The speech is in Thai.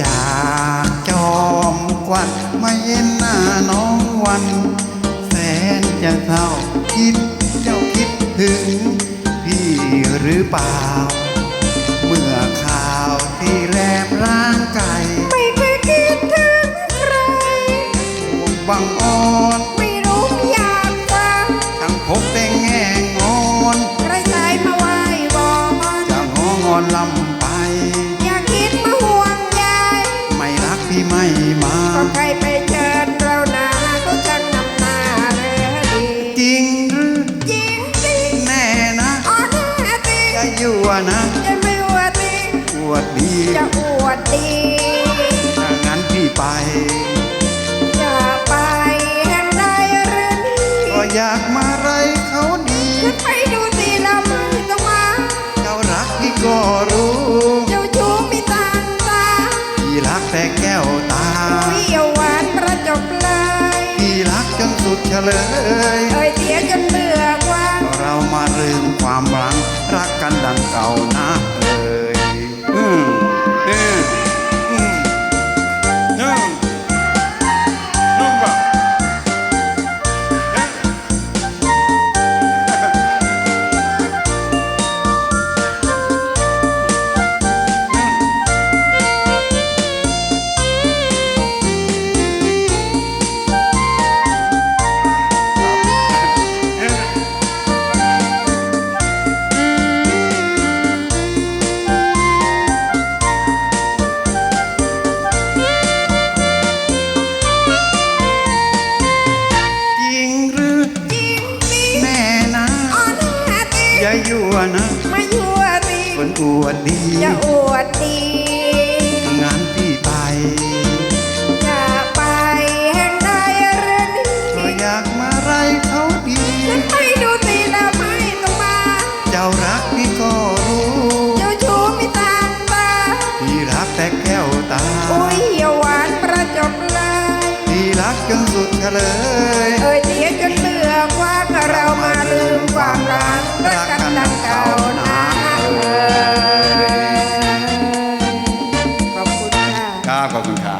จากจอมกวัดมาเย็นหน้าน้องวัน แสนจะเศร้าคิดเจ้าคิดถึง พี่หรือเปล่า ที่แลบร่างไก่ไม่เคยคิดถึงใครบังอ่อนไม่รู้อยากฟังทั้งพบแต่แง่งอนใครตายมาไหว้วอนจะงองอนลำไป อยากคิดมาห่วงใยไม่รักพี่ไม่มาก็ใครไปเชิญเรานาก็ช่างนำหน้าเรือดีจริงหรือจริงสิแน่นะอ่อนแอตีจะยั่วนะ ดดีจะอวดดีถ้างั้นพี่ไป จะไปแห่งใดหรือนี่ก็อยากมาไรเขาดี ขึ้นไปดูสิละไม่ต้องมาเจ้ารักพี่ก็รู้ เจ้าชู้มีต่างตาพี่รักแต่แก้วตาวิวหวานประจบเลยพี่รักจนสุดเฉลย เอ่ยเสียจนเบื่อกว่างเรามาลืมความหลัง รักกันดังเก่านะเอ่ย อื อย่ายั่วนะมายั่วรีคนอวดดีอย่าอวดดีงานพี่ไป อย่าไปแห่งใดเรือนนี้ก็อยากมาไรเขาดีฉันไปดูสิแล้วไม่ต้องมา เจ้ารักพี่ก็รู้เจ้าชู้ไม่ตามตาพี่รักแต่แก้วตาอุ้ยเหี่ยวหวานประจบเลยพี่รักจนสุดเฉลเอ่ยเสียจนเบื่อว่าเรามาลืมความรักรัก 哪个公园？